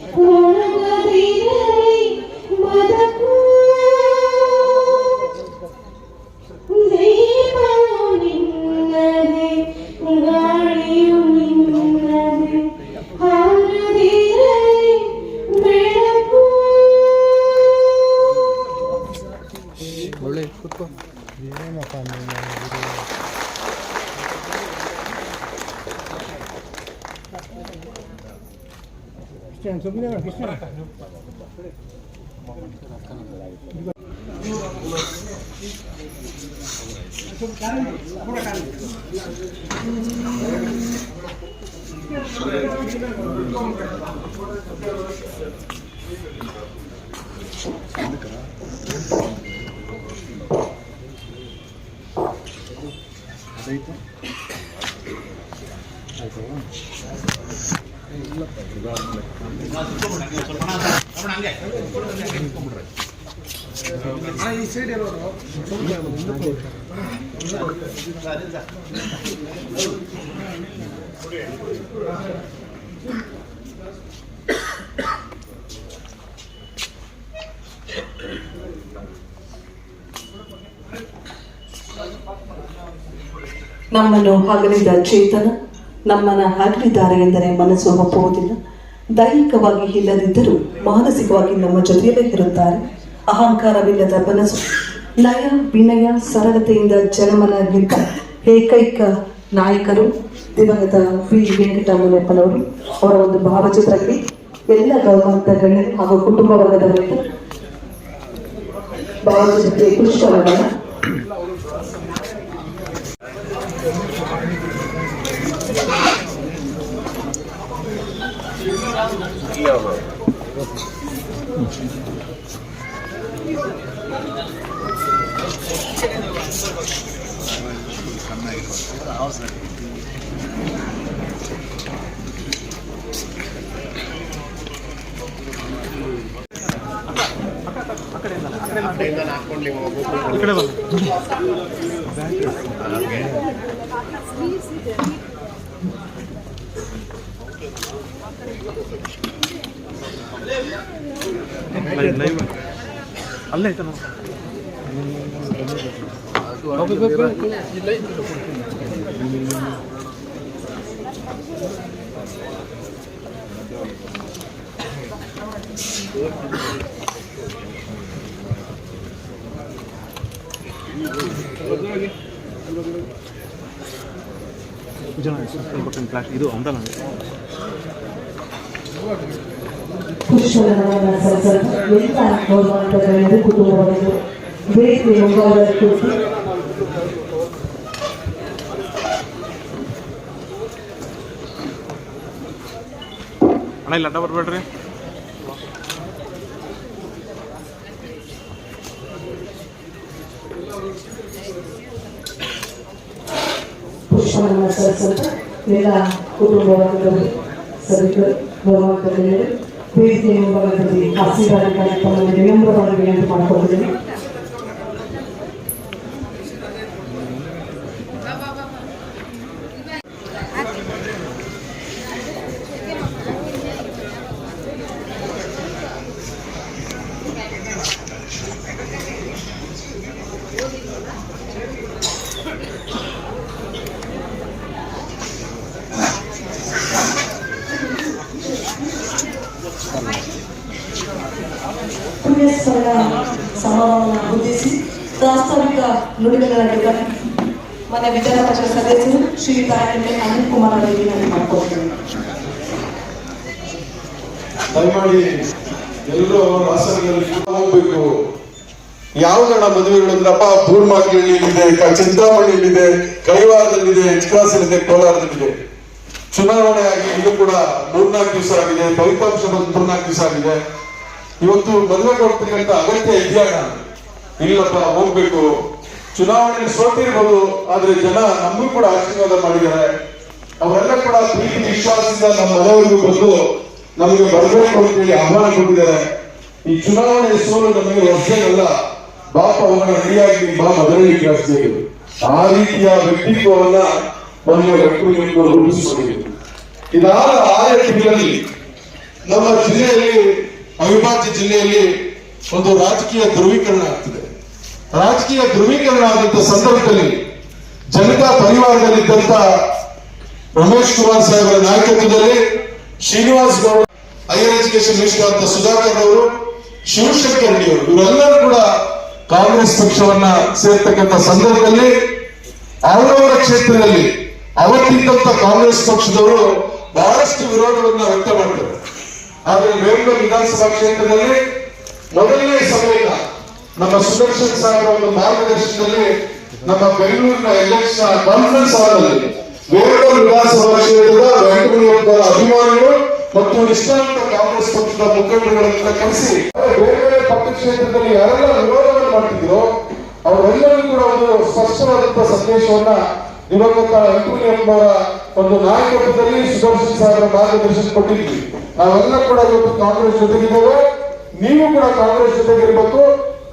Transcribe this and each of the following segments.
Ooh. ಅದೈತಾ ಆಯ್ತು ಇಲ್ಲ ಸ್ವಲ್ಪ ಹಂಗೆ ನಮ್ಮನ್ನು ಹಗಲಿದ ಚೇತನ ನಮ್ಮನ ಹಗಲಿದ್ದಾರೆ ಎಂದರೆ ಮನಸ್ಸು ಒಪ್ಪುವುದಿಲ್ಲ. ದೈಹಿಕವಾಗಿ ಇಲ್ಲದಿದ್ದರೂ ಮಾನಸಿಕವಾಗಿ ನಮ್ಮ ಜೊತೆಯಲ್ಲೇ ಇರುತ್ತಾರೆ. ಅಹಂಕಾರವಿಲ್ಲದ ಮನಸ್ಸು ನಯ ವಿನಯ ಸರಳತೆಯಿಂದ ಜನಮನ ಗೆದ್ದ ಏಕೈಕ ನಾಯಕರು ದಿವಂಗತ ವಿ. ವೆಂಕಟರಮಣಪ್ಪನವರು. ಅವರ ಒಂದು ಭಾವಚಿತ್ರಕ್ಕೆ ಎಲ್ಲ ಗೌರವಂತ ಗಣ್ಯರು ಹಾಗೂ ಕುಟುಂಬ ವರ್ಗದವರಿಂದ ಭಾವಚಿತ್ರಕ್ಕೆ ಪುಷ್ಪವನ್ನ ಈ ಕಡೆ ಬನ್ನಿ ಲೈವ್ ಅಲ್ಲೇ ಐತೆ ನೋಡಿ ಫ್ಲಾಶ್ ಇದು ಅಮೃತ ಪುಷ್ಪಗಳನ್ನು ಸಲ್ಲಿಸಲು ಎಲ್ಲ ಗೌರವಾಂತಗಳನ್ನು ಕುಟುಂಬವನ್ನು ಬೇರೆ ಮುಂಗಾದ ಕೂತು ಅಣ್ಣ ಇಲ್ಲಿ ಅಡ್ಡ ಬರಬೇಡ್ರಿ. ಸಲ್ಲಿಸಲು ಕುಟುಂಬ ವರ್ಗದಲ್ಲಿ ಸಲ್ಲಿಸಲು ಭಗವಂತ ಪ್ರೀತಿಯ ಮುಂಭಾಗದಲ್ಲಿ ಆಶೀರ್ವಾದ ಕಾರ್ಯಕ್ರಮವನ್ನು ವಿನಮ್ರವಾಗಿ ವಿನಂತಿ ಮಾಡಿಕೊಂಡಿದ್ದೇನೆ. ಪುಣ್ಯಸ್ಮರಣ ಸಮಾರಂಭವನ್ನು ಉದ್ದೇಶಿಸಿ ಪ್ರಾಸ್ತಾವಿಕ ನುಡಿಗಳನ್ನು ಮನೆ ವಿಧಾನ ಪರಿಷತ್ ಸದಸ್ಯರು ಶ್ರೀ ತಾಯಿ ಅನಿಲ್ ಕುಮಾರ್ ಅವರಿಗೆ ನಾನು ಮಾಡಿಕೊಳ್ತೇನೆ ದಯಮಾಡಿ ಎಲ್ಲರೂ ಗಣ ಹೋಗ್ಬೇಕು ಯಾವ್ದಣ್ಣ ಚಿಂತಾಮಣಿಯಲ್ಲಿದೆ, ಕೈವಾರದಲ್ಲಿದೆ ಎಚ್ಕಾಸಲ್ಲಿದೆ ಕೋಲಾರದಲ್ಲಿದೆ. ಚುನಾವಣೆ ಆಗಿ ಇದು ಕೂಡ ಮೂರ್ನಾಲ್ಕು ದಿವಸ ಆಗಿದೆ ಫಲಿತಾಂಶ ಬಂದು ಮೂರ್ನಾಲ್ಕು ದಿವಸ ಆಗಿದೆ. ಇವತ್ತು ಮದುವೆ ಹೋಗ್ತೀನಿ ಅಂತ ಅಗತ್ಯ ಇದೆಯಾಗ ಇಲ್ಲಪ್ಪ, ಹೋಗ್ಬೇಕು. ಚುನಾವಣೆಯಲ್ಲಿ ಸೋತಿರ್ಬೋದು, ಆದ್ರೆ ಜನ ನಮಗೂ ಕೂಡ ಆಶೀರ್ವಾದ ಮಾಡಿದ್ದಾರೆ. ಅವರೆಲ್ಲ ಕೂಡ ಪ್ರೀತಿ ವಿಶ್ವಾಸದಿಂದ ನಮ್ಮ ಮನೆಯವರಿಗೂ ಬಂದು ನಮಗೆ ಬರಬೇಕು ಅಂತೇಳಿ ಆಹ್ವಾನ ಕೊಟ್ಟಿದ್ದಾರೆ. ಈ ಚುನಾವಣೆ ಸೋಲು ನಮಗೆ ವರ್ಷಗಳಲ್ಲ ಬಾಪ ಅವನ ರೆಡಿಯಾಗಿ ಬಾ ಮದುವೆ ಜಾಸ್ತಿ ಆ ರೀತಿಯ ವ್ಯಕ್ತಿತ್ವವನ್ನ ನಮಗೆ ವ್ಯಕ್ತಿಗಳು ಇದಾದ ಆರೇ ನಮ್ಮ ಜಿಲ್ಲೆಯಲ್ಲಿ ಅವಿಭಾಜ್ಯ ಜಿಲ್ಲೆಯಲ್ಲಿ ಒಂದು ರಾಜಕೀಯ ಧ್ರುವೀಕರಣ ಆಗ್ತಿದೆ. ರಾಜಕೀಯ ಧ್ರುವೀಕರಣ ಆದಂತ ಸಂದರ್ಭದಲ್ಲಿ ಜನತಾ ಪರಿವಾರದಲ್ಲಿದ್ದಂತ ರಮೇಶ್ ಕುಮಾರ್ ಸಾಹೇಬರ ನಾಯಕತ್ವದಲ್ಲಿ Srinivas Gowda higher education minister ಅಂತ ಸುಧಾಕರ್ ಅವರು, ಶಿವಶಂಕರ್ ಅವರು, ಇವರೆಲ್ಲರೂ ಕೂಡ ಕಾಂಗ್ರೆಸ್ ಪಕ್ಷವನ್ನ ಸೇರ್ತಕ್ಕಂಥ ಸಂದರ್ಭದಲ್ಲಿ ಅವರವರ ಕ್ಷೇತ್ರದಲ್ಲಿ ಅವತ್ತಿದ್ದಂತ ಕಾಂಗ್ರೆಸ್ ಪಕ್ಷದವರು ಬಹಳಷ್ಟು ವಿರೋಧವನ್ನ ವ್ಯಕ್ತ ಮಾಡ್ತಾರೆ ಆದ್ರೆ ಬೆಂಗಳೂರು ವಿಧಾನಸಭಾ ಕ್ಷೇತ್ರದಲ್ಲಿ ಮೊದಲನೇ ಸಮೇತ ನಮ್ಮ ಸುದರ್ಶನ್ ಸಾಹೇಬ್ ಒಂದು ಮಾರ್ಗದರ್ಶನದಲ್ಲಿ ನಮ್ಮ ಬೆಂಗಳೂರಿನ ಎಲೆಕ್ಷನ್ ಕಾನ್ಫರೆನ್ಸ್ ಹಾಲ್ನಲ್ಲಿ ಬೆಂಗಳೂರು ವಿಧಾನಸಭಾ ಕ್ಷೇತ್ರದ ವೆಂಕಟೇಶ್ವರ ಅಭಿಮಾನಿಗಳು ಮತ್ತು ನಿಷ್ಠಾಂತ ಕಾಂಗ್ರೆಸ್ ಪಕ್ಷದ ಮುಖಂಡರುಗಳನ್ನ ಕರೆಸಿ, ಬೇರೆ ಬೇರೆ ಪಕ್ಷ ಕ್ಷೇತ್ರದಲ್ಲಿ ಯಾರೆಲ್ಲ ವಿರೋಧವನ್ನು ಮಾಡ್ತಿದ್ರು ಅವರೆಲ್ಲರಿಗೂ ಕೂಡ ಒಂದು ಸ್ಪಷ್ಟವಾದಂತಹ ಸಂದೇಶವನ್ನ ದಿವಂಗತ ವೆಂಕಟೇಶ್ವರ ಒಂದು ನಾಯಕತ್ವದಲ್ಲಿ ಸುದರ್ಶನ್ ಸಾಹೇಬರ ಮಾರ್ಗದರ್ಶನ ಕೊಟ್ಟಿದ್ವಿ. ನಾವೆಲ್ಲ ಕೂಡ ಇವತ್ತು ಕಾಂಗ್ರೆಸ್ ಜೊತೆಗಿದ್ದೇವೆ. ನೀವು ಕೂಡ ಕಾಂಗ್ರೆಸ್ ಜೊತೆಗಿರ್ಬೇಕು.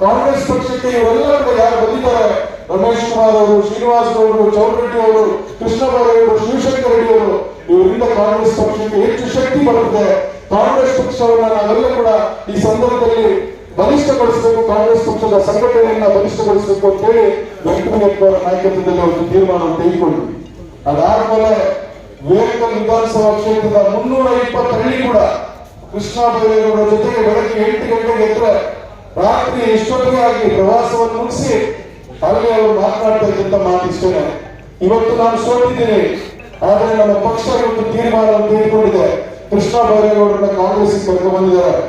ಕಾಂಗ್ರೆಸ್ ಪಕ್ಷಕ್ಕೆ ಇವರೆಲ್ಲ ಕೂಡ ಯಾರು ಬಂದಿದ್ದಾರೆ? ರಮೇಶ್ ಕುಮಾರ್ ಅವರು, ಶ್ರೀನಿವಾಸ್ ಗೌಡರು ಚೌಡರೆಡ್ಡಿ ಅವರು ಕೃಷ್ಣ ಅವರು, ಶಿವಶಂಕರ್ ರೆಡ್ಡಿ ಅವರು, ಇವರಿಂದ ಕಾಂಗ್ರೆಸ್ ಪಕ್ಷಕ್ಕೆ ಹೆಚ್ಚು ಶಕ್ತಿ ಬರುತ್ತೆ ಕಾಂಗ್ರೆಸ್ ಪಕ್ಷವನ್ನು ನಾವೆಲ್ಲ ಕೂಡ ಈ ಸಂದರ್ಭದಲ್ಲಿ ಬಲಿಷ್ಠಗೊಳಿಸಬೇಕು. ಕಾಂಗ್ರೆಸ್ ಪಕ್ಷದ ಸಂಘಟನೆಯನ್ನ ಬಲಿಷ್ಠಗೊಳಿಸಬೇಕು ಅಂತ ಹೇಳಿ ಅವರ ನಾಯಕತ್ವದಲ್ಲಿ ಒಂದು ತೀರ್ಮಾನವನ್ನು ತೆಗೆದುಕೊಂಡ್ವಿ ಅದಾದ್ಮೇಲೆ ವಿವೇಕ ವಿಧಾನಸಭಾ ಕ್ಷೇತ್ರದ ಮುನ್ನೂರ ಇಪ್ಪತ್ತರಲ್ಲಿ ಕೂಡ ಕೃಷ್ಣ ಬೈರೇಗೌಡರ ಜೊತೆಗೆ ಬೆಳಗ್ಗೆ ಎಂಟು ಗಂಟೆಗೆ ಎದ್ರೆ ರಾತ್ರಿ ಎಷ್ಟೊತ್ತಿಗೆ ಆಗಿ ಪ್ರವಾಸವನ್ನು ಮುಗಿಸಿ ಅಲ್ಲಿ ಅವರು ಮಾತನಾಡ್ತಾ ಇದ್ದಂತ ಇವತ್ತು ನಾನು ಸೋತಿದ್ದೀನಿ. ಆದರೆ ನಮ್ಮ ಪಕ್ಷ ಇವತ್ತು ತೀರ್ಮಾನವನ್ನು ತೆಗೆದುಕೊಂಡಿದೆ ಕೃಷ್ಣ ಬೈರೇಗೌಡರನ್ನ ಕಾಂಗ್ರೆಸ್ ಕರ್ಕೊಂಡು ಬಂದಿದ್ದಾರೆ.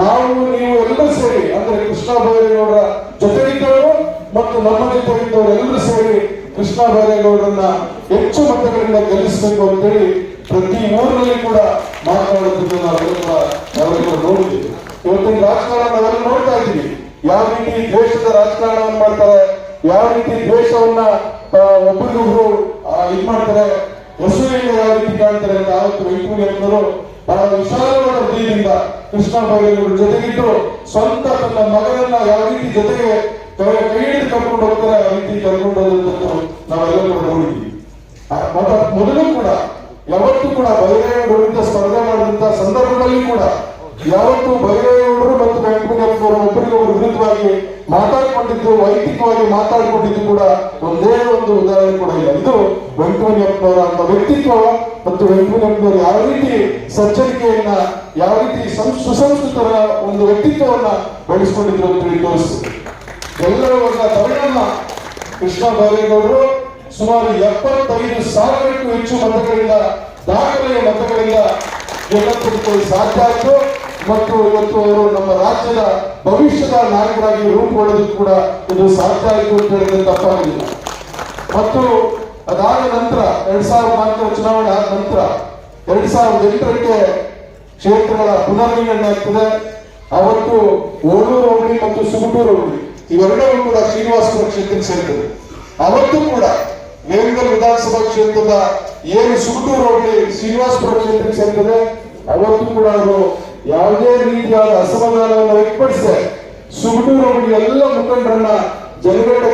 ನಾವು, ನೀವು ಎಲ್ಲರೂ ಸೇರಿ, ಅಂದ್ರೆ ಕೃಷ್ಣ ಬೈರೇಗೌಡರ ಜೊತೆಗಿದ್ದವರು ಮತ್ತು ನಮ್ಮ ಜೊತೆಗಿದ್ದವರು ಎಲ್ಲರೂ ಸೇರಿ ಕೃಷ್ಣ ಬೈರೇಗೌಡರನ್ನ ಹೆಚ್ಚು ಮತಗಳಿಂದ ಗೆಲ್ಲಿಸಬೇಕು ಅಂತೇಳಿ ಪ್ರತಿ ಊರಿನಲ್ಲಿ ಕೂಡ ಮಾತನಾಡುತ್ತಿದ್ದು ನಾವೆಲ್ಲ ನಾವೆಲ್ಲ ನೋಡಿದ್ದೀವಿ. ಇವತ್ತಿನ ರಾಜಕಾರಣ ನಾವೆಲ್ಲ ನೋಡ್ತಾ ಇದ್ದೀವಿ. ಯಾವ ರೀತಿ ದ್ವೇಷದ ರಾಜಕಾರಣವನ್ನು ಮಾಡ್ತಾರೆ, ಯಾವ ರೀತಿ ದ್ವೇಷವನ್ನ ಒಬ್ಬರಿಗೊಬ್ರು ಇದು ಮಾಡ್ತಾರೆ ಹೊಸೂರಿಂದ ಯಾವ ರೀತಿ ಕಾಣ್ತಾರೆ ಅಂತ ಆವತ್ತು ವೆಂಕಟೇಶ್ವರರು ಬಹಳ ವಿಶಾಲವಾದ ಹೃದಯದಿಂದ ಕೃಷ್ಣ ಬೈರೇಗೌಡರ ಜೊತೆಗಿದ್ದು ಸ್ವಂತ ತನ್ನ ಮಗನನ್ನ ಯಾವ ರೀತಿ ಜೊತೆಗೆ ಕೈ ಕೈ ಹಿಡಿದು ಕರ್ಕೊಂಡು ಹೋಗ್ತಾರೆ, ಆ ರೀತಿ ಕರ್ಕೊಂಡು ಹೋದಂತ ನಾವೆಲ್ಲ ಕೂಡ ನೋಡಿದ್ವಿ. ಆ ಮೊದಲು ಕೂಡ, ಯಾವತ್ತೂ ಕೂಡ ಬೈರೇಗೌಡರಿಂದ ಸ್ಪರ್ಧೆ ಮಾಡಿದಂತ ಸಂದರ್ಭದಲ್ಲಿ ಕೂಡ ಯಾವತ್ತು ಬೈರೇಗೌಡರು ಮತ್ತು ವೆಂಕಟೇಶ್ವರ ಒಬ್ಬರಿಗೊಬ್ಬರು ವಿರುದ್ಧವಾಗಿ ಮಾತಾಡ್ಕೊಂಡಿದ್ದು, ವೈಯಕ್ತಿಕವಾಗಿ ಮಾತಾಡ್ಕೊಂಡಿದ್ದು ಕೂಡ ಒಂದೇ ಒಂದು ಉದಾಹರಣೆ ಕೂಡ ಇಲ್ಲ. ಇದು ವೆಂಕಟೇಶ್ವರ ಅಂತ ವ್ಯಕ್ತಿತ್ವ ಮತ್ತು ವೆಂಕಟೇಶ್ವರ ಯಾವ ರೀತಿ ಸಜ್ಜನಿಕೆಯನ್ನ ಯಾವ ರೀತಿ ಸುಸಂಸ್ಕೃತರ ಒಂದು ವ್ಯಕ್ತಿತ್ವವನ್ನ ಬೆಳೆಸ್ಕೊಂಡಿದ್ರು ಅಂತ ಹೇಳಿ ತೋರಿಸ್ತದೆ ಎಲ್ಲರೂ ಒಂದು ತಮಿಳನ್ನ ಕೃಷ್ಣ ಬೈರೇಗೌಡರು ಸುಮಾರು ಎಪ್ಪತ್ತೈದು ಸಾವಿರಕ್ಕೂ ಹೆಚ್ಚು ಮತಗಳಿಂದ, ದಾಖಲೆಯ ಮತಗಳಿಂದ ಗೆಲ್ಲುತ್ತಿದ್ದಕ್ಕೆ ಸಾಧ್ಯ ಆಯಿತು. ಮತ್ತು ಇವತ್ತು ಅವರು ನಮ್ಮ ರಾಜ್ಯದ ಭವಿಷ್ಯದ ನಾಯಕರಾಗಿ ರೂಪುಗೊಳ್ಳೋದಕ್ಕೆ ಕೂಡ ಇದು ಸಾಧ್ಯ ಆಯಿತು ಅಂತ ಹೇಳಿದ್ರೆ ತಪ್ಪಾಗಿಲ್ಲ. ಮತ್ತು ಅದಾದ ನಂತರ, ಎರಡ್ ಸಾವಿರದ ನಾಲ್ಕರ ಚುನಾವಣೆ ಆದ ನಂತರ, ಎರಡ್ ಸಾವಿರದ ಎಂಟರಕ್ಕೆ ಕ್ಷೇತ್ರಗಳ ಪುನರ್ವಿಂಗಡಣೆ ಆಗ್ತದೆ. ಅವತ್ತು ಓಡೂರು ಹೋಬಳಿ ಮತ್ತು ಸುಗುಟೂರು ಹೋಬಳಿ ಇವೆರಡೂ ಕೂಡ ಶ್ರೀನಿವಾಸಪುರ ಕ್ಷೇತ್ರಕ್ಕೆ ಸೇರಿದ್ರು ಅವತ್ತು ಕೂಡ ವೇಗದ ವಿಧಾನಸಭಾ ಕ್ಷೇತ್ರದ ಏನು ಸುಗುಟೂರು ಹೋಗಿ ಶ್ರೀನಿವಾಸಪುರ ಕ್ಷೇತ್ರಕ್ಕೆ ಸೇರ್ತದೆ ಅವತ್ತು ಕೂಡ ಅವರು ಯಾವುದೇ ರೀತಿಯಾದ ಅಸಮಾಧಾನವನ್ನು ವ್ಯಕ್ತಪಡಿಸಿದೆ ಸುಗುಟೂರು ಹೋಗಿ ಎಲ್ಲ ಮುಖಂಡರನ್ನ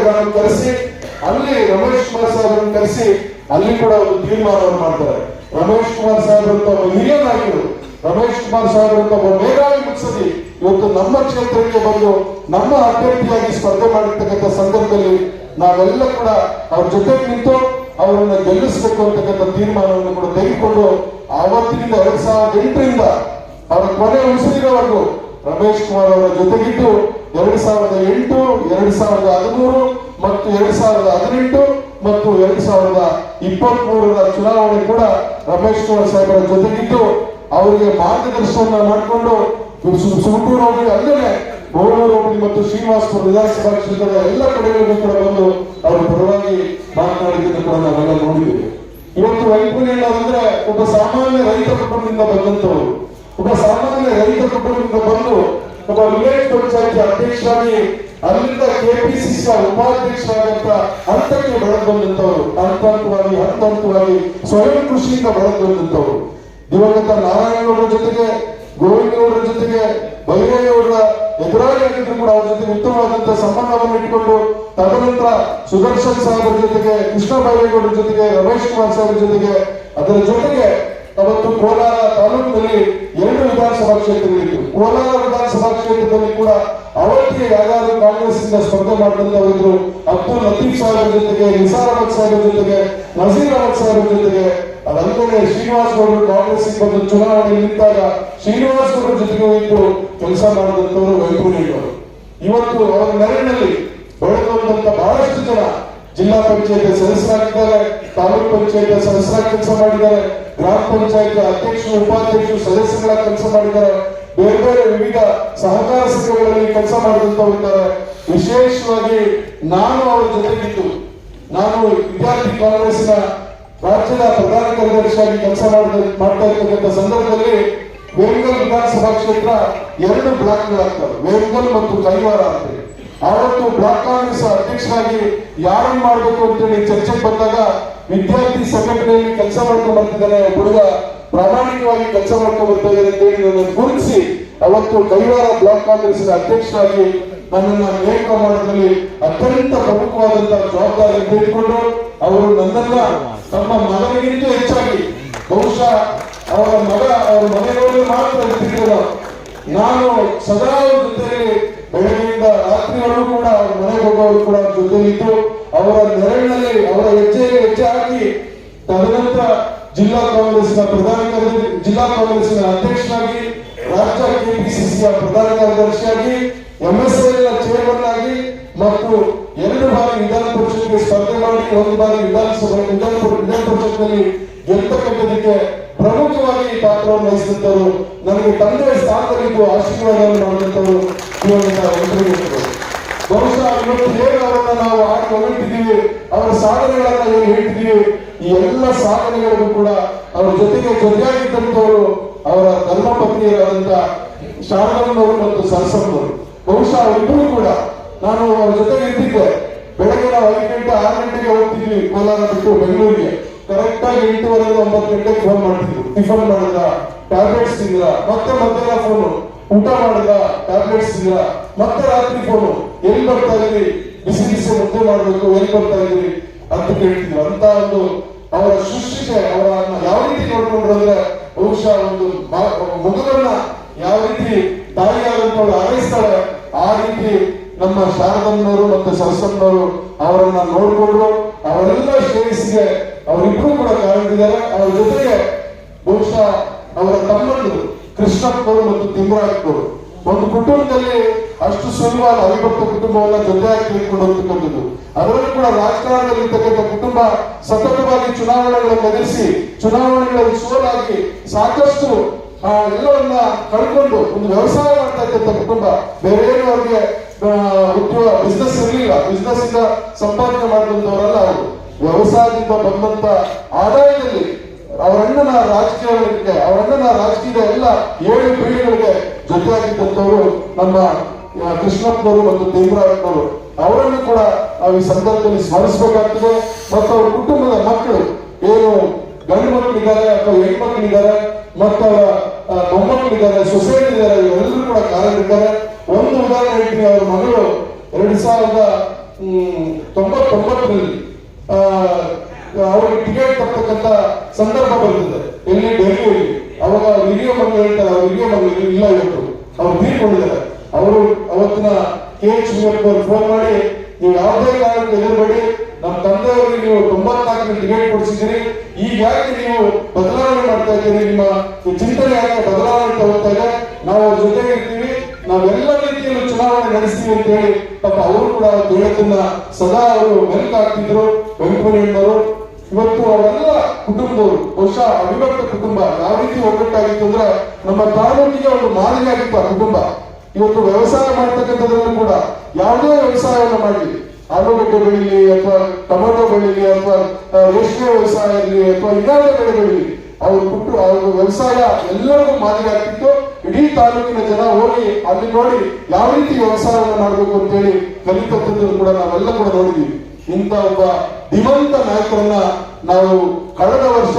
ಗ್ರಾಮ ಕರೆಸಿ, ಅಲ್ಲಿ ರಮೇಶ್ ಕುಮಾರ್ ಸಾಹೇಬರನ್ನು ಕರೆಸಿ, ಅಲ್ಲಿ ಕೂಡ ಒಂದು ತೀರ್ಮಾನವನ್ನು ಮಾಡ್ತಾರೆ. ರಮೇಶ್ ಕುಮಾರ್ ಸಾಹೇಬರಂತ ತಮ್ಮ ಹಿರಿಯ ನಾಯಕರು ರಮೇಶ್ ಕುಮಾರ್ ಸಾಹೇಬರಂತ ಒಬ್ಬ ಮೇಧಾವಿ ಮುಗಿಸಲಿ ಇವತ್ತು ನಮ್ಮ ಕ್ಷೇತ್ರಕ್ಕೆ ಬಂದು ನಮ್ಮ ಅಭ್ಯರ್ಥಿಯಾಗಿ ಸ್ಪರ್ಧೆ ಮಾಡಿರ್ತಕ್ಕಂಥ ಸಂದರ್ಭದಲ್ಲಿ ನಾವೆಲ್ಲ ಕೂಡ ಅವ್ರ ಜೊತೆ ನಿಂತು ಅವರನ್ನ ಗೆಲ್ಲಿಸಬೇಕು ಅಂತಕ್ಕಂಥ ತೀರ್ಮಾನವನ್ನು ಕೂಡ ತೆಗೆದುಕೊಂಡು ಆವತ್ತಿನಿಂದ ಎರಡ್ ಸಾವಿರದ ಎಂಟರಿಂದ ಅವರ ಕೊನೆ ಉಸಿರಿನವರೆಗೂ ರಮೇಶ್ ಕುಮಾರ್ ಅವರ ಜೊತೆಗಿದ್ದು ಎರಡ್ ಸಾವಿರದ ಎಂಟು, ಎರಡ್ ಸಾವಿರದ ಹದಿಮೂರು ಮತ್ತು ಎರಡ್ ಸಾವಿರದ ಹದಿನೆಂಟು ಮತ್ತು ಎರಡ್ ಸಾವಿರದ ಇಪ್ಪತ್ತ್ ಮೂರರ ಚುನಾವಣೆ ಕೂಡ ರಮೇಶ್ ಕುಮಾರ್ ಸಾಹೇಬರ ಜೊತೆಗಿದ್ದು ಅವರಿಗೆ ಮಾರ್ಗದರ್ಶನ ಮಾಡಿಕೊಂಡು ಸುಮಟೂರು ಹೋಗಿ ಅಲ್ಲದೆ ಮತ್ತು ಶ್ರೀನಿವಾಸಪುರ ವಿಧಾನಸಭಾ ಕ್ಷೇತ್ರದ ಎಲ್ಲ ಕಡೆಗಳಿಗೂ ಕೂಡ ಬಂದು ಅವರು ಪರವಾಗಿ ಮಾತನಾಡಿದ್ದನ್ನು ಕೂಡ ನಾವೆಲ್ಲ ನೋಡಿದ್ದೀವಿ. ಇವತ್ತು ವೈಪುಣ್ಯ ಅಂದ್ರೆ ಒಬ್ಬ ಸಾಮಾನ್ಯ ರೈತ ಕುಟುಂಬದಿಂದ ಬಂದಂತವರು ಒಬ್ಬ ಸಾಮಾನ್ಯ ರೈತ ಕುಟುಂಬದಿಂದ ಬಂದು ಒಬ್ಬ ವಿಲೇಜ್ ಪಂಚಾಯತ್ ಅಧ್ಯಕ್ಷರಾಗಿ ಅಲ್ಲಿಂದ ಕೆಪಿಸಿಸಿ ಉಪಾಧ್ಯಕ್ಷರಾದಂತ ಹಂತಕ್ಕೆ ಬೆಳೆದು ಬಂದಂತವರು ಹಂತ ಹಂತವಾಗಿ ಹಂತ ಹಂತವಾಗಿ ಸ್ವಯಂ ಕೃಷಿಯಿಂದ ಬೆಳೆದು ಬಂದಂತವರು ದಿವಂಗತ ನಾರಾಯಣಗೌಡರ ಜೊತೆಗೆ ಗೋವಿಂದಗೌಡರ ಜೊತೆಗೆ ಬೈರೇಗೌಡರ ಎದುರಾಳಿ ಆಗಿದ್ರು ಕೂಡ ಅವ್ರ ಜೊತೆಗೆ ಉತ್ತಮವಾದಂತಹ ಸಂಬಂಧವನ್ನು ಇಟ್ಟುಕೊಂಡು ತದನಂತರ ಸುದರ್ಶನ್ ಸಾಹೇಬರ ಜೊತೆಗೆ, ಕೃಷ್ಣ ಬೈರೇಗೌಡರ ಜೊತೆಗೆ, ರಮೇಶ್ ಕುಮಾರ್ ಸಾಹೇಬರ ಜೊತೆಗೆ, ಅದರ ಜೊತೆಗೆ ಅವತ್ತು ಕೋಲಾರ ತಾಲೂಕಿನಲ್ಲಿ ಎರಡು ವಿಧಾನಸಭಾ ಕ್ಷೇತ್ರಗಳಿತ್ತು. ಕೋಲಾರ ವಿಧಾನಸಭಾ ಕ್ಷೇತ್ರದಲ್ಲಿ ಕೂಡ ಅವತ್ತಿಗೆ ಯಾರ್ಯಾರು ಕಾಂಗ್ರೆಸ್ ಇಂದ ಸ್ಪರ್ಧೆ ಮಾಡಿದಂತವರಿದ್ರು ಅಬ್ದುಲ್ ಲತೀಫ್ ಸಾಹೇಬ್ ಜೊತೆಗೆ, ನಿಸಾರ್ ಅಹಮದ್ ಸಾಹೇಬ್ ಜೊತೆಗೆ, ನಜೀರ್ ಅಹಮದ್ ಸಾಹೇಬ್ ಜೊತೆಗೆ, ಅದಲ್ಲದೆ ಶ್ರೀನಿವಾಸ್ ಗೌಡರು ಕಾಂಗ್ರೆಸ್ ಬಂದು ಚುನಾವಣೆ ನಿಂತಾಗ ಶ್ರೀನಿವಾಸ್ ಗೌಡರ ಜೊತೆಗೆ ಇದ್ದು ಕೆಲಸ ಮಾಡಿದಂತವರು ವೈಭವ ಇವತ್ತು ಅವರ ನೆರಳಿನಲ್ಲಿ ಬೆಳೆದಂತ ಬಹಳಷ್ಟು ಜನ ಜಿಲ್ಲಾ ಪಂಚಾಯತ್ ಸದಸ್ಯರಾಗಿದ್ದಾರೆ, ತಾಲೂಕ್ ಪಂಚಾಯತ್ ಸದಸ್ಯರಾಗಿ ಕೆಲಸ ಮಾಡಿದ್ದಾರೆ, ಗ್ರಾಮ ಪಂಚಾಯತ್ ಅಧ್ಯಕ್ಷರು, ಉಪಾಧ್ಯಕ್ಷರು ಸದಸ್ಯಗಳ ಕೆಲಸ ಮಾಡಿದ್ದಾರೆ. ಬೇರೆ ಬೇರೆ ವಿವಿಧ ಸಹಕಾರ ಸಂಘಗಳಲ್ಲಿ ಕೆಲಸ ಮಾಡಿದಂತವರಿದ್ದಾರೆ ವಿಶೇಷವಾಗಿ ನಾನು ಅವರ ಜೊತೆಗಿದ್ದು, ನಾನು ವಿದ್ಯಾರ್ಥಿ ಕಾಂಗ್ರೆಸ್ನ ರಾಜ್ಯದ ಪ್ರಧಾನ ಕಾರ್ಯದರ್ಶಿಯಾಗಿ ಕೆಲಸ ಮಾಡ್ತಾ ಇರ್ತಕ್ಕಂಥ ಸಂದರ್ಭದಲ್ಲಿ ವೇಂಗಲ್ ವಿಧಾನಸಭಾ ಕ್ಷೇತ್ರ ಎರಡು ಬ್ಲಾಕ್ಗಳಾಗ್ತವೆ. ವೇಂಗಲ್ ಮತ್ತು ಕೈವಾರ ಅಂತೇಳಿ ಆವತ್ತು ಬ್ಲಾಕ್ ಕಾಂಗ್ರೆಸ್ ಅಧ್ಯಕ್ಷರಾಗಿ ಯಾರನ್ನು ಮಾಡಬೇಕು ಅಂತೇಳಿ ಚರ್ಚೆಗೆ ಬಂದಾಗ ವಿದ್ಯಾರ್ಥಿ ಸಂಘಟನೆಯಲ್ಲಿ ಕೆಲಸ ಮಾಡ್ಕೊಂಡು ಬರ್ತಿದ್ದಾನೆ ಹುಡುಗ ಪ್ರಾಮಾಣಿಕವಾಗಿ ಕೆಲಸ ಮಾಡ್ಕೊಂಡು ಬರ್ತಾ ಇದ್ದಾರೆ ಅಂತೇಳಿ ನನ್ನನ್ನು ಗುರುತಿಸಿ ಅವತ್ತು ಕೈವಾರ ಬ್ಲಾಕ್ ಕಾಂಗ್ರೆಸ್ನ ಅಧ್ಯಕ್ಷರಾಗಿ ನನ್ನನ್ನ ನೇಮಕ ಮಾಡೋದ್ರಲ್ಲಿ ಅತ್ಯಂತ ಪ್ರಮುಖವಾದಂತಹ ಜವಾಬ್ದಾರಿ ತೆಗೆದುಕೊಂಡು ಅವರು ನನ್ನನ್ನ ತಮ್ಮ ಮಗನಿಗಿಂತ ಹೆಚ್ಚಾಗಿ ಬಹುಶಃ ಅವರ ಮಗ, ಅವರ ಮನೆಯವರು ಮಾತ್ರ ನಾನು ಸದಾ ಅವ್ರ ಜೊತೆಯಲ್ಲಿ ಬೆಳಗ್ಗೆಯಿಂದ ರಾತ್ರಿವರೆಗೂ ಕೂಡ ಅವ್ರ ಮನೆಗೆ ಹೋಗೋರು ಕೂಡ ಅವ್ರ ಜೊತೆಲಿದ್ದು, ಅವರ ನೆರವಿನಲ್ಲಿ ಅವರ ಹೆಜ್ಜೆಗೆ ಹೆಜ್ಜೆ ಹಾಕಿ ತದನಂತರ ಜಿಲ್ಲಾ ಕಾಂಗ್ರೆಸ್ನ ಪ್ರಧಾನ ಜಿಲ್ಲಾ ಕಾಂಗ್ರೆಸ್ನ ಅಧ್ಯಕ್ಷರಾಗಿ ರಾಜ್ಯ ಕೆಪಿಸಿಸಿಯ ಪ್ರಧಾನ ಕಾರ್ಯದರ್ಶಿಯಾಗಿ ಎಂಎಸ್ಎಲ್ ಚೇರ್ಮನ್ ಆಗಿ ಮತ್ತು ಎರಡು ಬಾರಿ ವಿಧಾನ ಪರಿಷತ್ಗೆ ಸ್ಪರ್ಧೆ ಮಾಡಿ ಒಂದು ಬಾರಿ ವಿಧಾನಸಭೆ, ವಿಧಾನ ವಿಧಾನ ಪರಿಷತ್ನಲ್ಲಿ ಗೆಲ್ತಕ್ಕಂಥದಕ್ಕೆ ಪ್ರಮುಖವಾಗಿ ಪಾತ್ರವನ್ನು ವಹಿಸುತ್ತವರು ನನಗೆ ತಂದೆ ಸ್ಥಾನದಲ್ಲಿದ್ದು ಆಶೀರ್ವಾದವನ್ನು ವೆಂಕಟೇಶ್ವರರು ಬಹುಶಃ ಇವತ್ತು ಹೇಗೆ ನಾವು ಆಡಿ ಹೊಗಳಿದ್ದೀವಿ ಅವರ ಸಾಧನೆಗಳನ್ನ ಏನು ಹೇಳ್ತಿದ್ದೀವಿ, ಈ ಎಲ್ಲ ಸಾಧನೆಗಳಿಗೂ ಕೂಡ ಅವರ ಜೊತೆಗೆ ಜೊತೆಯಾಗಿದ್ದಂಥವರು ಅವರ ಧರ್ಮಪತ್ನಿಯರಾದಂತ ಶಾರದಮ್ಮನವರು ಮತ್ತು ಸರಸಮ್ಮನವರು. ಬಹುಶಃ ಅವರಿಬ್ಬರು ಕೂಡ ನಾನು ಅವರ ಜೊತೆಗೆ ಇದ್ದಿದ್ದೆ. ಬೆಳಗ್ಗೆ ನಾವು ಐದು ಗಂಟೆ ಆರು ಗಂಟೆಗೆ ಹೋಗ್ತಿದ್ವಿ ಕೋಲಾರ ಬಿಟ್ಟು ಬೆಂಗಳೂರಿಗೆ. ಕರೆಕ್ಟ್ ಆಗಿ ಎಂಟೂವರೆ ಒಂಬತ್ತು ಗಂಟೆಗೆ ಫೋನ್ ಮಾಡ್ತಿದ್ರು. ಟಿಫನ್ ಮಾಡಿದ ಟ್ಯಾಬ್ಲೆಟ್ಸ್ ತಿಂದ್ರ ಮತ್ತೆ ಮಧ್ಯಾಹ್ನ ಫೋನು ಊಟ ಮಾಡಿದ ಟ್ಯಾಬ್ಲೆಟ್ಸ್ ತಿಂದ್ರ ಮತ್ತೆ ರಾತ್ರಿ ಫೋನು ಎಲ್ಲಿ ಬರ್ತಾ ಇದ್ರಿ? ಬಿಸಿ ಬಿಸಿ ಮುದ್ದೆ ಮಾಡ್ಬೇಕು, ಎಲ್ಲಿ ಬರ್ತಾ ಇದ್ರಿ? ಅಂತ ಕೇಳ್ತಿದ್ರು. ಅಂತ ಒಂದು ಅವರ ಸೃಷ್ಟಿಗೆ ಅವರನ್ನ ಯಾವ ರೀತಿ ನೋಡ್ಕೊಂಡ್ರು ಅಂದ್ರೆ ಬಹುಶಃ ಒಂದು ಮಗುವನ್ನ ಯಾವ ರೀತಿ ತಾಯಿಯಾದಂತವಳು ಆರೈಸ್ತಾಳೆ ಆ ರೀತಿ ನಮ್ಮ ಶಾರದಮ್ಮನವರು ಮತ್ತೆ ಸರಸಮ್ಮನವರು ಅವರನ್ನ ನೋಡ್ಕೊಂಡ್ರು. ಅವರೆಲ್ಲ ಶ್ರೇಯಸ್ಸಿಗೆ ಅವರಿಬ್ರು ಕೂಡ ಕಾರಣಿದ್ದಾರೆ ಅವರ ಜೊತೆಗೆ ಬಹುಶಃ ಅವರ ತಮ್ಮಂದರು ಕೃಷ್ಣಪ್ಪರು ಮತ್ತು ತಿಮ್ಮರಾಜಪ್ಪರು ಒಂದು ಕುಟುಂಬದಲ್ಲಿ ಅಷ್ಟು ಸುಲಭವಾದ ಅವಿಭಕ್ತ ಕುಟುಂಬವನ್ನ ಜೊತೆಯಾಗಿ ತಿಳ್ಕೊಂಡು ಹೋಗ್ತಕ್ಕಂಥದ್ದು. ಅದರಲ್ಲೂ ಕೂಡ ರಾಜಕಾರಣದಲ್ಲಿ ಇರ್ತಕ್ಕಂಥ ಕುಟುಂಬ ಸತತವಾಗಿ ಚುನಾವಣೆಗಳನ್ನು ಎದುರಿಸಿ ಚುನಾವಣೆಗಳಲ್ಲಿ ಸೋಲಾಗಿ ಸಾಕಷ್ಟು ಆ, ಎಲ್ಲವನ್ನ ಕಳ್ಕೊಂಡು ಒಂದು ವ್ಯವಸಾಯ ಮಾಡ್ತಕ್ಕಂಥ ಕುಟುಂಬ ಬೇರೆ ಅವರಿಗೆ ಉದ್ಯೋಗ ಬಿಸ್ನೆಸ್ ಇರಲಿಲ್ಲ ಬಿಸ್ನೆಸ್ ಇಂದ ಸಂಪಾದನೆ ಮಾಡಿದಂತವರಲ್ಲ ಅವರು. ವ್ಯವಸಾಯದಿಂದ ಬಂದಂತ ಆದಾಯದಲ್ಲಿ ಅವರಣ್ಣನ ರಾಜಕೀಯಗಳಿಗೆ ಅವರಣ್ಣನ ರಾಜಕೀಯದ ಎಲ್ಲ ಏಳು ಪೀಳಿಗೆಗಳಿಗೆ ಜೊತೆಯಾಗಿದ್ದಂಥವರು ನಮ್ಮ ಕೃಷ್ಣಪ್ಪನವರು ಮತ್ತು ದೇವರಾಜನವರು ಅವರನ್ನು ಕೂಡ ನಾವು ಈ ಸಂದರ್ಭದಲ್ಲಿ ಸ್ಮರಿಸಬೇಕಾಗ್ತದೆ. ಮತ್ತು ಅವರ ಕುಟುಂಬದ ಮಕ್ಕಳು, ಏನು ಗಂಡು ಮಕ್ಕಳಿದ್ದಾರೆ ಅಥವಾ ಹೆಣ್ಮಕ್ಳಿದ್ದಾರೆ, ಮತ್ತು ಅವರ ಮೊಮ್ಮಕ್ಕಳಿದ್ದಾರೆ ಮೊಮ್ಮಕ್ಕಳಿದ್ದಾರೆ ಸೊಸೈಟಿದ್ದಾರೆ ಇವರೆಲ್ಲರೂ ಕೂಡ ಕಾರಣರಿದ್ದಾರೆ ಒಂದು ಉದಾಹರಣೆ ಹೇಳ್ತೀನಿ ಅವರ ಮಗಳು ಎರಡು ಸಾವಿರದ ತೊಂಬತ್ತೊಂಬತ್ತರಲ್ಲಿ ಅವ್ರಿಗೆ ಟಿಕೆಟ್ ತಪ್ಪತಕ್ಕಂತ ಸಂದರ್ಭ ಬರ್ತದೆ ಎಲ್ಲಿ? ಡೆಲ್ಲಿಯಲ್ಲಿ ಅವಾಗ ಹಿರಿಯ ಮಗಳು ಹೇಳ್ತಾರೆ, ಅವ್ರ ಹಿರಿಯ ಮಗಳು ಇಲ್ಲ ಇವತ್ತು. ಅವ್ರು ತೀರ್ಕೊಂಡಿದ್ದಾರೆ. ಅವರು ಅವತ್ತಿನ ಕೆ ಎಚ್ ಫೋನ್ ಮಾಡಿ, ನೀವು ಯಾವುದೇ ಕಾರಣಕ್ಕೆ ಎದುರುಬೇಡಿ ನಮ್ಮ ತಂದೆಯವರಿಗೆ ನೀವು ತೊಂಬತ್ನಾಲ್ಕನೇ ಟಿಕೆಟ್ ಕೊಡಿಸಿದ್ದೀರಿ. ಈಗ ಯಾಕೆ ನೀವು ಬದಲಾವಣೆ ಮಾಡ್ತಾ ಇದ್ದೀರಿ? ನಿಮ್ಮ ಚಿಂತನೆ ಯಾಕೆ ಬದಲಾವಣೆ ತಗೋತಾ ಇದೆ? ನಾವು ಅವ್ರ ಜೊತೆಗೆ ನಡೆಸ್ತೀವಿ ಅಂತ ಹೇಳಿ ಪಾಪ ಅವರು ಕೂಡ ಹೇಳೋದನ್ನ ಸದಾ ಅವರು ಮೆಲ್ಕಾಗ್ತಿದ್ರು ವೆಂಕಟರಮಣಯ್ಯನವರು ಇವತ್ತು ಅವರೆಲ್ಲ ಕುಟುಂಬದವರು, ಬಹುಶಃ ಅವಿಭಕ್ತ ಕುಟುಂಬ, ಯಾವ ರೀತಿ ಒಗ್ಗಟ್ಟಾಗಿತ್ತು ಅಂದ್ರೆ ನಮ್ಮ ತಾಲೂಕಿಗೆ ಒಂದು ಮಾದರಿ ಆಗಿತ್ತು ಆ ಕುಟುಂಬ. ಇವತ್ತು ವ್ಯವಸಾಯ ಮಾಡ್ತಕ್ಕಂಥದ್ರಲ್ಲೂ ಕೂಡ ಯಾವುದೇ ವ್ಯವಸಾಯವನ್ನು ಮಾಡಲಿ. ಆಲೂಗಡ್ಡೆ ಬೆಳಿಲಿ ಅಥವಾ ಟೊಮೆಟೊ ಬೆಳೀಲಿ ಅಥವಾ ರೇಷ್ಮೆ ವ್ಯವಸಾಯ ಇರಲಿ ಅಥವಾ ಇನ್ನಾವುದೇ ಬೆಳೆ ಬೆಳೀಲಿ ಅವ್ರು ಕುಟು ಅವ್ರ ವ್ಯವಸಾಯ ಎಲ್ಲರಿಗೂ ಮಾದರಿ ಆಗ್ತಿತ್ತು. ಇಡೀ ತಾಲೂಕಿನ ಜನ ಹೋಗಿ ಅಲ್ಲಿ ನೋಡಿ ಯಾವ ರೀತಿ ವ್ಯವಸಾಯವನ್ನು ಮಾಡಬೇಕು ಅಂತ ಹೇಳಿ ಕಲಿತಕ್ಕಂಥದ್ದು ಕೂಡ ನಾವೆಲ್ಲ ಕೂಡ ನೋಡಿದೀವಿ. ಇಂಥ ಒಬ್ಬ ಧಿಮಂತ ನಾಯಕರನ್ನ ನಾವು ಕಳೆದ ವರ್ಷ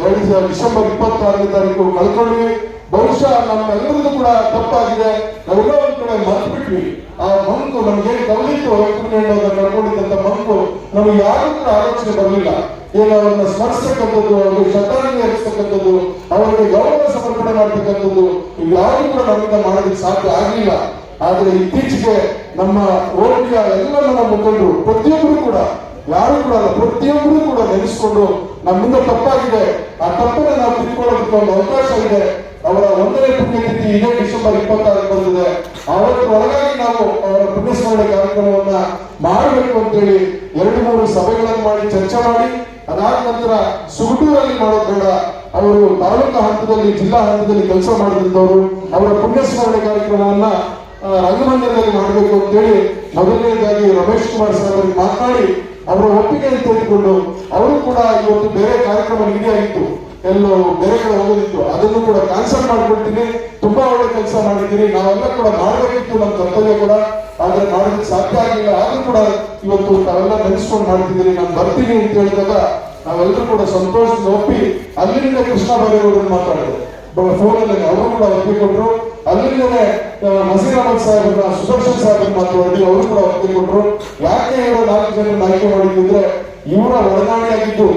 ಎರಡು ಸಾವಿರದ ಡಿಸೆಂಬರ್ ಇಪ್ಪತ್ತಾರನೇ ತಾರೀಕು ಕಳ್ಕೊಂಡ್ವಿ. ಬಹುಶಃ ನಮ್ಮೆಲ್ಲರದ್ದು ಕೂಡ ತಪ್ಪಾಗಿದೆ. ನಾವೆಲ್ಲ ಒಂದ್ ಕಡೆ ಮರ್ತ್ಬಿಟ್ವಿ. ಆ ಮಂಕು ನಮ್ಗೆ ಕಲಿತು ವೆಂಕಟರಮಣಯ್ಯನವರ ನೋಡಿದಂತ ಮಂಕು ನಮ್ಗೆ ಯಾರು ಕೂಡ ಆಲೋಚನೆ ಬರಲಿಲ್ಲ. ಏನು ಅವರನ್ನ ಸ್ಮರಿಸ್ತಕ್ಕಂಥದ್ದು ಅವರಿಗೆ ಶ್ರದ್ಧಾಂಜಲಿ ಅರ್ಪಿಸ್ತಕ್ಕಂಥದ್ದು ಅವರಿಗೆ ಗೌರವ ಸಮರ್ಪಣೆ ಮಾಡ್ತಕ್ಕಂಥದ್ದು ಯಾರು ಕೂಡ ನಮ್ಮಿಂದ ಮಾಡೋದಕ್ಕೆ ಸಾಧ್ಯ ಆಗಲಿಲ್ಲ. ಆದ್ರೆ ಇತ್ತೀಚೆಗೆ ನಮ್ಮ ರೋಗಿಯ ಎಲ್ಲ ನಮ್ಮ ಮುಖಂಡರು, ಪ್ರತಿಯೊಬ್ಬರು ಕೂಡ, ಯಾರು ಕೂಡ ಪ್ರತಿಯೊಬ್ಬರು ಕೂಡ ನೆನೆಸಿಕೊಂಡು ನಮ್ಮಿಂದ ತಪ್ಪಾಗಿದೆ. ಆ ತಪ್ಪನ್ನು ನಾವು ತಿಳ್ಕೊಳ್ಳೋದಕ್ಕೆ ಒಂದು ಅವಕಾಶ ಇದೆ. ಅವರ ಒಂದನೇ ಪುಣ್ಯತಿಥಿ ಇದೇ ಡಿಸೆಂಬರ್ ಇಪ್ಪತ್ತಾರು ಬಂದಿದೆ. ಅವತ್ತು ಒಳಗಾಗಿ ನಾವು ಅವರ ಪುಣ್ಯಸ್ಮರಣೆ ಕಾರ್ಯಕ್ರಮವನ್ನ ಮಾಡಬೇಕು ಅಂತೇಳಿ ಎರಡು ಮೂರು ಸಭೆಗಳನ್ನು ಮಾಡಿ ಚರ್ಚೆ ಮಾಡಿ. ಅದಾದ ನಂತರ ಸುಗುಟೂರಲ್ಲಿ ಮಾಡೋದು ಬೇಡ ಅವರು ತಾಲೂಕು ಹಂತದಲ್ಲಿ, ಜಿಲ್ಲಾ ಹಂತದಲ್ಲಿ ಕೆಲಸ ಮಾಡಿದಂತವರು ಅವರ ಪುಣ್ಯಸ್ಮರಣೆ ಕಾರ್ಯಕ್ರಮವನ್ನ ರಂಗಮಂದಿರದಲ್ಲಿ ಮಾಡಬೇಕು ಅಂತೇಳಿ ಮೊದಲನೇದಾಗಿ ರಮೇಶ್ ಕುಮಾರ್ ಸರ್ ಮಾತನಾಡಿ ಅವರ ಒಪ್ಪಿಗೆಯನ್ನು ತೆಗೆದುಕೊಂಡು ಅವರು ಕೂಡ ಇವತ್ತು ಬೇರೆ ಕಾರ್ಯಕ್ರಮ ನಿಗದಿಯಾಗಿತ್ತು ಎಲ್ಲೋ ಬೇರೆ ಹೋಗೋದಿತ್ತು ಅದನ್ನು ಕೂಡ ಕ್ಯಾನ್ಸಲ್ ಮಾಡಿಬಿಡ್ತೀನಿ ತುಂಬಾ ಒಳ್ಳೆ ಕೆಲಸ ಮಾಡಿದ್ದೀರಿ. ನಾವೆಲ್ಲ ಕೂಡ ಮಾಡಬೇಕಿತ್ತು ನಮ್ಮ ಕರ್ತವ್ಯ ಕೂಡ. ಆದ್ರೆ ಮಾಡೋದಕ್ಕೆ ಸಾಧ್ಯ ಆಗಿಲ್ಲ. ಆದ್ರೂ ಕೂಡ ಇವತ್ತು ನಾವೆಲ್ಲ ನೆನೆಸ್ಕೊಂಡು ಮಾಡ್ತಿದ್ದೀರಿ. ನಾನು ಬರ್ತೀನಿ ಅಂತ ಹೇಳಿದಾಗ ನಾವೆಲ್ಲರೂ ಕೂಡ ಸಂತೋಷದಿಂದ ಒಪ್ಪಿ ಅಲ್ಲಿಂದ ಕೃಷ್ಣ ಬೈರೇಗೌಡರು ಮಾತಾಡಿದ್ರು. ಫೋನಲ್ಲಿ ಅವರು ಕೂಡ ಒಪ್ಪಿಕೊಂಡ್ರು. ಅಲ್ಲಿಂದಲೇ ನಸೀರ್ ಅಹಮದ್ ಸಾಹೇಬ್ರನ್ನ, ಸುದರ್ಶನ್ ಸಾಹೇಬ್ ಮಾತಾಡಿ ಅವರು ಕೂಡ ಒಪ್ಪಿಕೊಟ್ರು ಕೊಟ್ಟರು ಯಾಕೆ ಇವರು ನಾಲ್ಕು ಜನ ಆಯ್ಕೆ ಮಾಡಿದ್ರೆ ಇವರ ಒಡನಾಡಿಯಾಗಿದ್ದು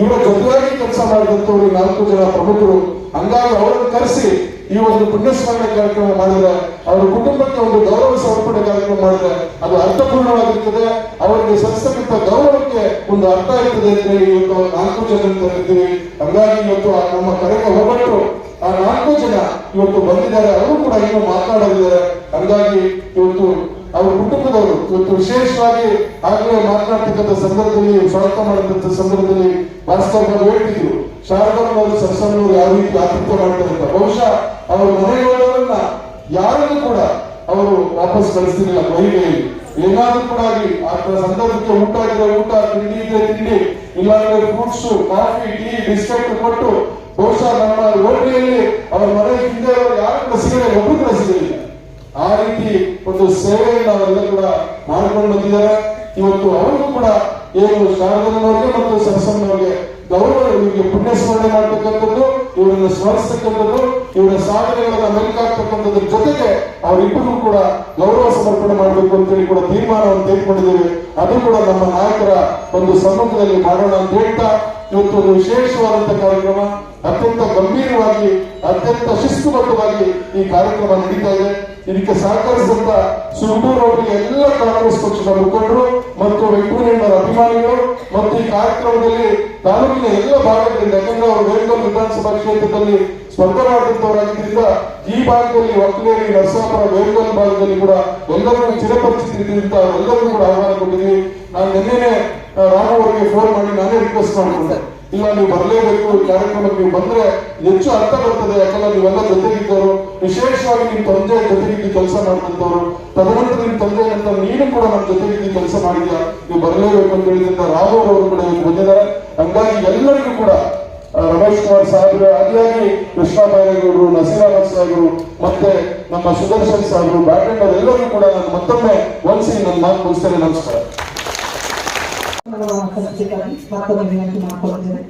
ಇವರ ಜೊತೆಯಾಗಿ ಕೆಲಸ ಮಾಡಿದಂತವರು ನಾಲ್ಕು ಜನ ಪ್ರಮುಖರು, ಹಂಗಾಗಿ ಅವರನ್ನು ಕರೆಸಿ ಈ ಒಂದು ಪುಣ್ಯಸ್ಮರಣೆ ಕಾರ್ಯಕ್ರಮ ಮಾಡಿದ್ರೆ, ಅವರ ಕುಟುಂಬಕ್ಕೆ ಒಂದು ಗೌರವ ಸಮರ್ಪಣೆ ಕಾರ್ಯಕ್ರಮ ಮಾಡಿದ್ರೆ ಅದು ಅರ್ಥಪೂರ್ಣವಾಗಿರ್ತದೆ. ಅವರಿಗೆ ಸಲ್ಲಿಸತಕ್ಕಂಥ ಗೌರವಕ್ಕೆ ಒಂದು ಅರ್ಥ ಇರ್ತದೆ ಅಂತ ಹೇಳಿ ಇವತ್ತು ನಾಲ್ಕು ಜನ ಕರಿತೀವಿ ಹಂಗಾಗಿ ಇವತ್ತು ನಮ್ಮ ಕರೆಗೆ ಹೋಗ್ಬಿಟ್ಟು ಆ ನಾಲ್ಕು ಜನ ಇವತ್ತು ಬಂದಿದ್ದಾರೆ. ಅವರು ಕೂಡ ಏನು ಮಾತನಾಡಲಿದ್ದಾರೆ ಹಂಗಾಗಿ ಇವತ್ತು ಅವ್ರ ಕುಟುಂಬದವರು ಇವತ್ತು ವಿಶೇಷವಾಗಿ ಆಗಲೇ ಮಾತನಾಡ್ತಕ್ಕಂಥ ಸಂದರ್ಭದಲ್ಲಿ, ಸ್ವಾಗತ ಮಾಡಿದಂತ ಸಂದರ್ಭದಲ್ಲಿ ಭಾಸ್ಕರ್ ಅವರು ಹೇಳ್ತಿದ್ರು ಶಾರದಮ್ಮನವರು ಸರ್ಸಮ್ಮನವರು ಯಾವ ರೀತಿ ಆತಿಥ್ಯ ಮಾಡ್ತಾರಂತ ಬಹುಶಃ ಅವರು ಮನೆಯವರನ್ನ ಯಾರನ್ನು ಕೂಡ ಅವರು ವಾಪಸ್ ಕಳಿಸ್ತಿರ್ಲಿಲ್ಲ ಮಹಿಳೆಯಲ್ಲಿ ಏನಾದ್ರೂ ಕೂಡ ಆಗಲಿ, ಆ ಸಂದರ್ಭಕ್ಕೆ ಊಟ ಇದ್ರೆ ಊಟ, ತಿಂಡಿ ಇದ್ರೆ ತಿಂಡಿ, ಇಲ್ಲಾಂದ್ರೆ ಫ್ರೂಟ್ಸ್ ಕಾಫಿ ಟೀ ಬಿಸ್ಕೆಟ್ ಕೊಟ್ಟು, ಬಹುಶಃ ನಮ್ಮ ರೋಟರಿಯಲ್ಲಿ ಅವರ ಮನೆ ಹಿಂದೆ ಯಾರು ಕೂಡ ಒಬ್ಬರು ಆ ರೀತಿ ಒಂದು ಸೇವೆಯನ್ನು ಅವರೆಲ್ಲ ಕೂಡ ಮಾಡಿಕೊಂಡು ಬಂದಿದ್ದಾರೆ ಇವತ್ತು ಅವರಿಗೂ ಕೂಡ ಏನು ಶಾರದನವರಿಗೆ ಮತ್ತು ಸರಸಮ್ಮನವರಿಗೆ ಗೌರವ, ಇವರಿಗೆ ಪುಣ್ಯ ಸ್ಮರಣೆ ಮಾಡ್ತಕ್ಕಂಥದ್ದು, ಇವರನ್ನು ಸ್ಮರಿಸ್ತಕ್ಕಂಥದ್ದು, ಇವರ ಸಾಧನೆಗಳನ್ನ ಮೆಲುಕಾಗ್ತಕ್ಕಂಥದ್ರ ಜೊತೆಗೆ ಅವರಿಬ್ಬರಿಗೂ ಕೂಡ ಗೌರವ ಸಮರ್ಪಣೆ ಮಾಡಬೇಕು ಅಂತೇಳಿ ಕೂಡ ತೀರ್ಮಾನವನ್ನು ತೆಗೆದುಕೊಂಡಿದ್ದೇವೆ. ಅದು ಕೂಡ ನಮ್ಮ ನಾಯಕರ ಒಂದು ಸಂಬಂಧದಲ್ಲಿ ಮಾಡೋಣ ಅಂತ ಹೇಳ್ತಾ, ಇವತ್ತು ಒಂದು ವಿಶೇಷವಾದಂತಹ ಕಾರ್ಯಕ್ರಮ, ಅತ್ಯಂತ ಗಂಭೀರವಾಗಿ, ಅತ್ಯಂತ ಶಿಸ್ತುಬದ್ಧವಾಗಿ ಈ ಕಾರ್ಯಕ್ರಮ ನಡೀತಾ ಇದೆ. ಇದಕ್ಕೆ ಸಹಕರಿಸಿದಂತ ಸುರ್ಬೂರ್ ಅವರಿಗೆ ಎಲ್ಲ ಕಾಂಗ್ರೆಸ್ ಪಕ್ಷದ ಮುಖಂಡರು ಮತ್ತು ವೆಂಕಟೇಶ್ವರ ಅಭಿಮಾನಿಗಳು ಮತ್ತು ಈ ಕಾರ್ಯಕ್ರಮದಲ್ಲಿ ತಾಲೂಕಿನ ಎಲ್ಲ ಭಾಗಗಳಿಂದ, ಯಾಕಂದ್ರೆ ಅವರು ವೇಲ್ಗಲ್ ವಿಧಾನಸಭಾ ಕ್ಷೇತ್ರದಲ್ಲಿ ಸ್ಪರ್ಧೆ ಮಾಡಿದಂತವರಾಗಿದ್ದರಿಂದ ಈ ಭಾಗದಲ್ಲಿ ಒಕ್ಕಲೇರಿ ನರಸಾಪುರ ವೇಲ್ಗಲ್ ಭಾಗದಲ್ಲಿ ಕೂಡ ಎಲ್ಲರೂ ಚಿರಪರಿಚಿತರಿದ್ದರಿಂದ ಎಲ್ಲರಿಗೂ ಕೂಡ ಆಹ್ವಾನ ಕೊಟ್ಟಿದ್ವಿ. ನಾನು ನಿನ್ನೆ ರಾಮು ಅವರಿಗೆ ಫೋನ್ ಮಾಡಿ ನಾನೇ ರಿಕ್ವೆಸ್ಟ್ ಮಾಡಿಕೊಂಡೆ. ಇಲ್ಲ, ನೀವು ಬರಲೇಬೇಕು ಕಾರ್ಯಕ್ರಮಕ್ಕೆ ನೀವು ಬಂದ್ರೆ ಹೆಚ್ಚು ಅರ್ಥ ಬರ್ತದೆ. ಯಾಕಂದ್ರೆ ನೀವೆಲ್ಲ ಜೊತೆಗಿದ್ದವರು. ವಿಶೇಷವಾಗಿ ನಿಮ್ ತಂದೆ ಜೊತೆಗಿದ್ದು ಕೆಲಸ ಮಾಡ್ತಿದ್ದವರು. ತದನಂತರ ನಿಮ್ ತಂದೆ ನಂತರ ನೀನು ಕೂಡ ನಮ್ಮ ಜೊತೆಗಿದ್ದು ಕೆಲಸ ಮಾಡಿದ್ಯಾ? ನೀವು ಬರಲೇಬೇಕು ಅಂತ ಹೇಳಿದ್ರಿಂದ ರಾಘವ್ ಅವರು ಕೂಡ ಇವತ್ತು ಬಂದಿದ್ದಾರೆ. ಹಂಗಾಗಿ ಎಲ್ಲರಿಗೂ ಕೂಡ ರಮೇಶ್ ಕುಮಾರ್ ಸಾಹೇಬರು ಅದಿಯಾಗಿ ಕೃಷ್ಣ ಬೈರೇಗೌಡರು ನಸೀರಾ ಅಹಮದ್ ಸಾಹೇಬರು ಮತ್ತೆ ನಮ್ಮ ಸುದರ್ಶನ್ ಸಾಹೇಬರು ಬ್ಯಾಟ್ಮಿಂಟನ್ ಎಲ್ಲರಿಗೂ ಕೂಡ ನಾನು ಮತ್ತೊಮ್ಮೆ ಒಂದ್ಸಿ ನನ್ನ ಮಾತು ಮುಗಿಸ್ತೇನೆ. ನಮಸ್ಕಾರ. ಮತ್ತೊಮ್ಮೆ ವಿನಂತಿ ಮಾಡ್ಕೊಳ್ತೇವೆ